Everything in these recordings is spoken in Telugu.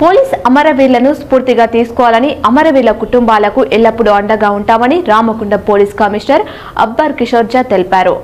పోలీస్ అమరవీరులను స్ఫూర్తిగా తీసుకోవాలని అమరవీరుల కుటుంబాలకు ఎల్లప్పుడూ అండగా ఉంటామని రామకుండ పోలీస్ కమిషనర్ అబ్బర్ కిషోర్ జా తెలిపారు.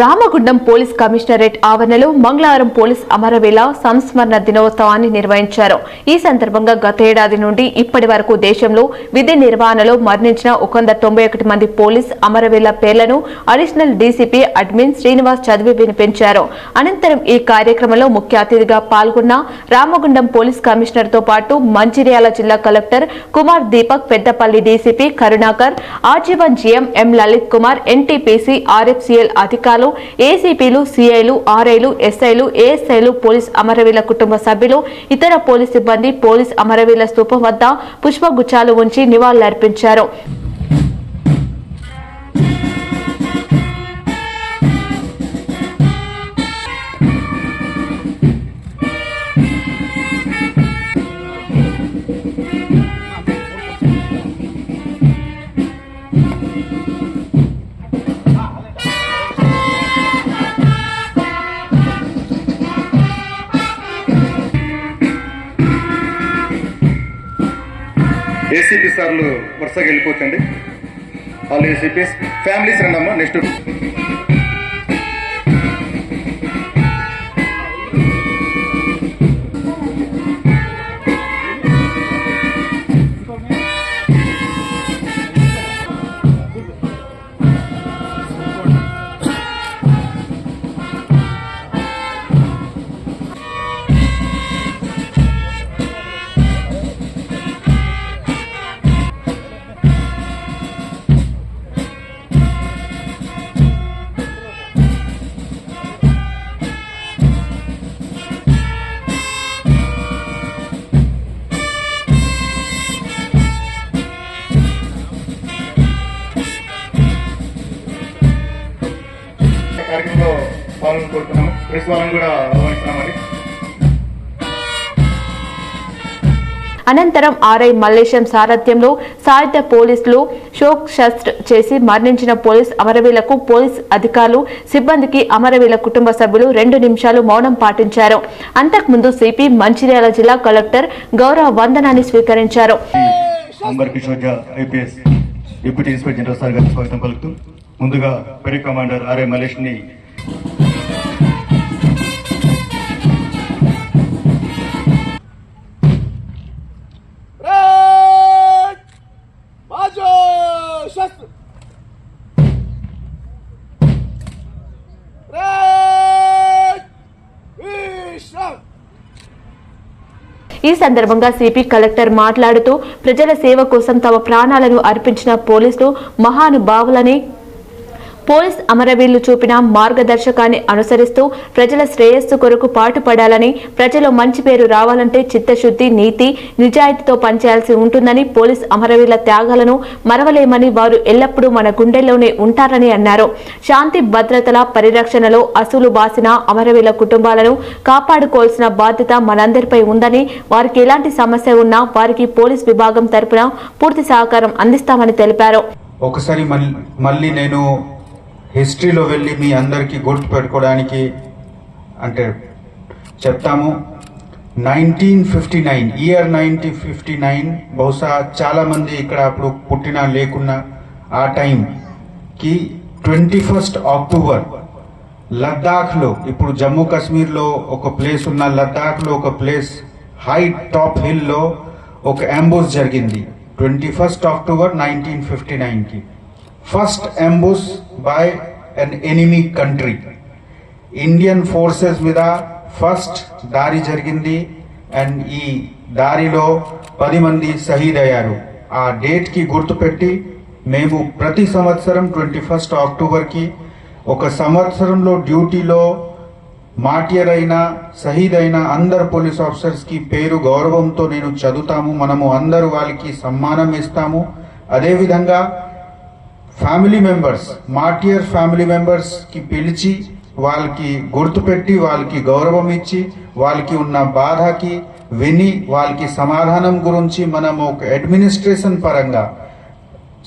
రామగుండం పోలీస్ కమిషనరేట్ ఆవరణలో మంగళవారం పోలీస్ అమరవేళ సంస్మరణ దినోత్సవాన్ని నిర్వహించారు. ఈ సందర్భంగా గత ఏడాది నుండి ఇప్పటి వరకు దేశంలో విధి నిర్వహణలో మరణించిన ఒక వంద తొంభై ఒకటి మంది పోలీస్ అమరవేళ పేర్లను అడిషనల్ డీసీపీ అడ్మిన్ శ్రీనివాస్ చదివి వినిపించారు. అనంతరం ఈ కార్యక్రమంలో ముఖ్య అతిథిగా పాల్గొన్న రామగుండం పోలీస్ కమిషనర్తో పాటు మంచిర్యాల జిల్లా collector Kumar Deepak Peddapalli DCP Karunakar ఆజీవన్ GM M Lalit Kumar NTPC RFCL అధికారులు ఏసీపీలు సిఐలు ఆర్ఐలు ఎస్ఐలు ఏఎస్ఐలు పోలీస్ అమరవీల కుటుంబ సభ్యులు ఇతర పోలీస్ సిబ్బంది పోలీస్ అమరవీల స్థూపం వద్ద పుష్పగుచ్చాలు ఉంచి నివాళులర్పించారు. ఏసీపీ సార్లు వరుసగా వెళ్ళిపోతండి ఆల్ ఏసీపీస్ ఫ్యామిలీస్ రండమ్మా నెక్స్ట్ పాల్గొని కోరుతున్నాము ప్రెస్ వాళ్ళని కూడా ఆహ్వానిస్తున్నామండి అనంతరం ఆర్ఐ మల్లేశం సారథ్యంలో సాయుధ పోలీసులు షోక్ శస్త్ర చేసి మరణించిన పోలీస్ అమరవీలకు పోలీస్ అధికారులు సిబ్బందికి అమరవీల కుటుంబ సభ్యులు రెండు నిమిషాలు మౌనం పాటించారు. అంతకుముందు సిపి మంచిర్యాల జిల్లా కలెక్టర్ గౌరవ వందనాన్ని స్వీకరించారు. Amber Kishore Jha IPS deputy inspector general sir గారికి స్వాగతం పలుకుతూ ముందుగా పెరి కమాండర్ ఈ సందర్భంగా సిపి కలెక్టర్ మాట్లాడుతూ ప్రజల సేవ కోసం తమ ప్రాణాలను అర్పించిన పోలీసులు మహానుభావులని పోలీస్ అమరవీరులు చూపిన మార్గదర్శకాన్ని అనుసరిస్తూ ప్రజల శ్రేయస్సు కొరకు పాటుపడాలని ప్రజలు మంచి పేరు రావాలంటే చిత్తశుద్ధి నీతి నిజాయితీతో పనిచేయాల్సి ఉంటుందని పోలీస్ అమరవీరుల త్యాగాలను మరవలేమని వారు ఎల్లప్పుడూ మన గుండెల్లోనే ఉంటారని అన్నారు. శాంతి భద్రతల పరిరక్షణలో అసూలు బాసిన అమరవీరుల కుటుంబాలను కాపాడుకోవాల్సిన బాధ్యత మనందరిపై ఉందని వారికి ఎలాంటి సమస్య ఉన్నా వారికి పోలీస్ విభాగం తరపున పూర్తి సహకారం అందిస్తామని తెలిపారు. ఒకసారి మళ్ళీ మళ్ళీ నేను హిస్టరీలో వెళ్ళి మీ అందరికీ గుర్తు పెట్టుకోవడానికి అంటే చెప్తాము. Nineteen fifty nine year nineteen fifty nine బహుశా చాలామంది ఇక్కడ అప్పుడు పుట్టినా లేకున్నా ఆ టైంకి ట్వంటీ ఫస్ట్ అక్టోబర్ లద్దాఖ్లో ఇప్పుడు జమ్మూ కాశ్మీర్లో ఒక ప్లేస్ ఉన్న లద్దాఖ్లో ఒక ప్లేస్ హై టాప్ హిల్లో ఒక అంబోస్ జరిగింది. Twenty first October nineteen fifty నైన్కి. First ambush by an enemy country Indian forces మీద ఫస్ట్ దారి జరిగింది అండ్ ఈ దారిలో పది మంది షహీద్ అయ్యారు. ఆ డేట్కి గుర్తుపెట్టి మేము ప్రతి సంవత్సరం ట్వంటీ ఫస్ట్ అక్టోబర్కి ఒక సంవత్సరంలో డ్యూటీలో మాటియర్ అయిన షహీద్ అయిన అందరు పోలీస్ ఆఫీసర్స్కి పేరు గౌరవంతో నేను చదువుతాము. మనము అందరు వాళ్ళకి సమ్మానం ఇస్తాము. అదేవిధంగా ఫ్యామిలీ మెంబర్స్ మార్టియర్ ఫ్యామిలీ మెంబర్స్కి పిలిచి వాళ్ళకి గుర్తుపెట్టి వాళ్ళకి గౌరవం ఇచ్చి వాళ్ళకి ఉన్న బాధకి విని వాళ్ళకి సమాధానం గురించి మనము ఒక అడ్మినిస్ట్రేషన్ పరంగా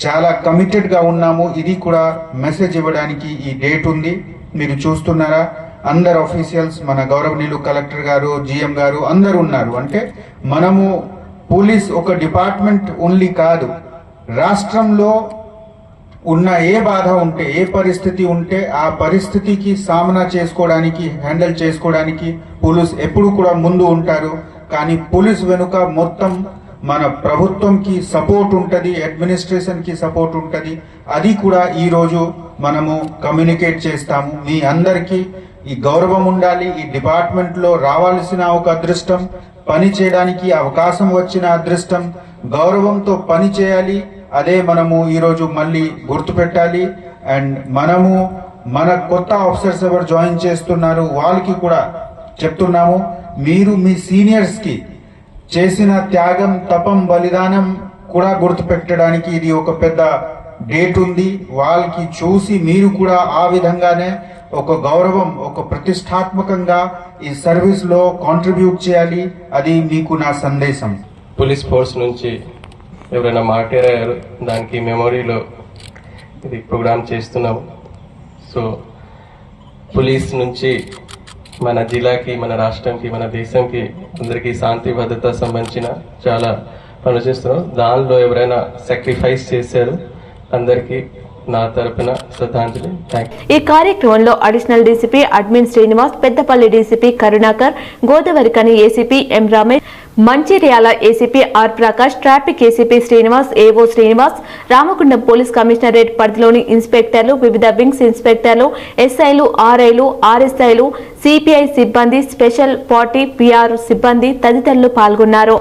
చాలా కమిటెడ్గా ఉన్నాము. ఇది కూడా మెసేజ్ ఇవ్వడానికి ఈ డేట్ ఉంది. మీరు చూస్తున్నారా? అందరు ఆఫీషియల్స్ మన గౌరవనీయులు కలెక్టర్ గారు జిఎం గారు అందరు ఉన్నారు. అంటే మనము పోలీస్ ఒక డిపార్ట్మెంట్ ఓన్లీ కాదు. రాష్ట్రంలో ఉన్న ఏ బాధ ఉంటే ఏ పరిస్థితి ఉంటే ఆ పరిస్థితికి సామనా చేసుకోవడానికి హ్యాండిల్ చేసుకోవడానికి పోలీస్ ఎప్పుడు కూడా ముందు ఉంటారు. కానీ పోలీస్ వెనుక మొత్తం మన ప్రభుత్వంకి సపోర్ట్ ఉంటుంది అడ్మినిస్ట్రేషన్కి సపోర్ట్ ఉంటుంది. అది కూడా ఈరోజు మనము కమ్యూనికేట్ చేస్తాము. మీ అందరికీ ఈ గౌరవం ఉండాలి. ఈ డిపార్ట్మెంట్లో రావాల్సిన ఒక అదృష్టం పని చేయడానికి అవకాశం వచ్చిన అదృష్టం గౌరవంతో పని చేయాలి. అదే మనము ఈరోజు మళ్ళీ గుర్తుపెట్టాలి. అండ్ మనము మన కొత్త ఆఫీసర్స్ ఎవరు జాయిన్ చేస్తున్నారు వాళ్ళకి కూడా చెప్తున్నాము. మీరు మీ సీనియర్స్కి చేసిన త్యాగం తపం బలిదానం కూడా గుర్తుపెట్టడానికి ఇది ఒక పెద్ద డేట్ ఉంది. వాళ్ళకి చూసి మీరు కూడా ఆ విధంగానే ఒక గౌరవం ఒక ప్రతిష్టాత్మకంగా ఈ సర్వీస్లో కాంట్రిబ్యూట్ చేయాలి. అది మీకు నా సందేశం. పోలీస్ ఫోర్స్ నుంచి ఎవరైనా మాట్లాడారు దానికి మెమొరీలో ఇది ప్రోగ్రామ్ చేస్తున్నాము. సో పోలీస్ నుంచి మన జిల్లాకి మన రాష్ట్రంకి మన దేశంకి అందరికీ శాంతి భద్రత సంబంధించిన చాలా పనులు చేస్తున్నాం. దానిలో ఎవరైనా సాక్రిఫైస్ చేశారు అందరికీ నా తరపున శ్రద్ధాంజలి. ఈ కార్యక్రమంలో additional DCP admin Srinivas Peddapalli DCP Karunakar Godavarikhani ACP M Ramesh Mancherial ACP R Prakash traffic ACP Srinivas AO Srinivas Ramagundam police commissionerate పరిధిలోని ఇన్స్పెక్టర్లు వివిధ వింగ్స్ ఇన్స్పెక్టర్లు ఎస్ఐలు ఆర్ఐలు ఆర్ఎస్ఐలు సిపిఐ సిబ్బంది స్పెషల్ పార్టీ పిఆర్ సిబ్బంది తదితరులు పాల్గొన్నారు.